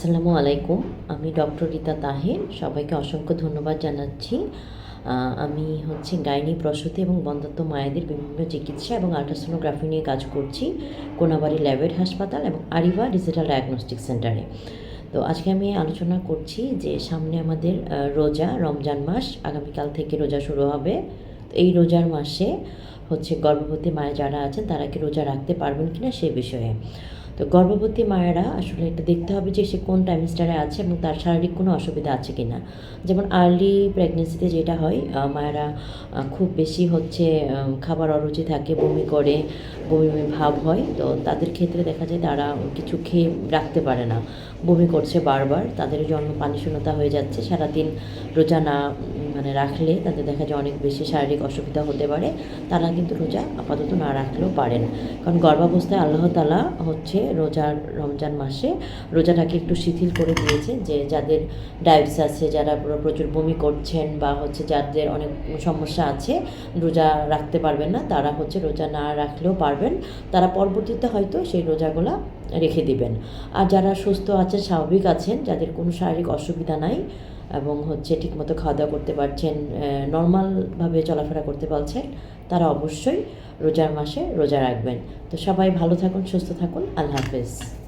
আসসালামু আলাইকুম। আমি ডক্টর রীতা তাহের। সবাইকে অসংখ্য ধন্যবাদ জানাচ্ছি। আমি হচ্ছে গাইনি প্রসূতি এবং বন্ধত্ব মায়েদের বিভিন্ন চিকিৎসা এবং আল্ট্রাসোনোগ্রাফি নিয়ে কাজ করছি কোনাবাড়ি ল্যাবের হাসপাতাল এবং আরিবা ডিজিটাল ডায়াগনস্টিক সেন্টারে। তো আজকে আমি আলোচনা করছি যে সামনে আমাদের রোজা, রমজান মাস, আগামীকাল থেকে রোজা শুরু হবে। এই রোজার মাসে হচ্ছে গর্ভবতী মায়ের যারা আছেন তারা কি রোজা রাখতে পারবেন কিনা সে বিষয়ে। তো গর্ভবতী মায়েরা আসলে এটা দেখতে হবে যে সে কোন টাইমস্টারে আছে এবং তার শারীরিক কোনো অসুবিধা আছে কি না যেমন আর্লি প্রেগনেন্সিতে যেটা হয় মায়েরা খুব বেশি হচ্ছে খাবার অরুচি থাকে, বমি করে, বমি বমি ভাব হয়। তো তাদের ক্ষেত্রে দেখা যায় তারা কিছু খেয়ে রাখতে পারে না। বমি করছে বারবার, তাদের জন্য পানি শূন্যতা হয়ে যাচ্ছে, সারাদিন রোজা না মানে রাখলে তাদের দেখা যায় অনেক বেশি শারীরিক অসুবিধা হতে পারে। তারা কিন্তু রোজা আপাতত না রাখলেও পারেন কারণ গর্ভাবস্থায় আল্লাহ তালা হচ্ছে রোজার রমজান মাসে রোজাটাকে একটু শিথিল করে দিয়েছে যে যাদের ডায়াবেটিস আছে, যারা প্রচুর বমি করছেন বা হচ্ছে যাদের অনেক সমস্যা আছে, রোজা রাখতে পারবেন না, তারা হচ্ছে রোজা না রাখলেও পারবেন। তারা পরবর্তীতে হয়তো সেই রোজাগুলা রেখে দিবেন। আর যারা সুস্থ আছেন, স্বাভাবিক আছেন, যাদের কোনো শারীরিক অসুবিধা নাই এবং হচ্ছে ঠিকমতো খাওয়া দাওয়া করতে পারছেন নর্মালভাবে চলাফেরা করতে পারছেন, তারা অবশ্যই রোজার মাসে রোজা রাখবেন। তো সবাই ভালো থাকুন, সুস্থ থাকুন। আল্লাহ হাফেজ।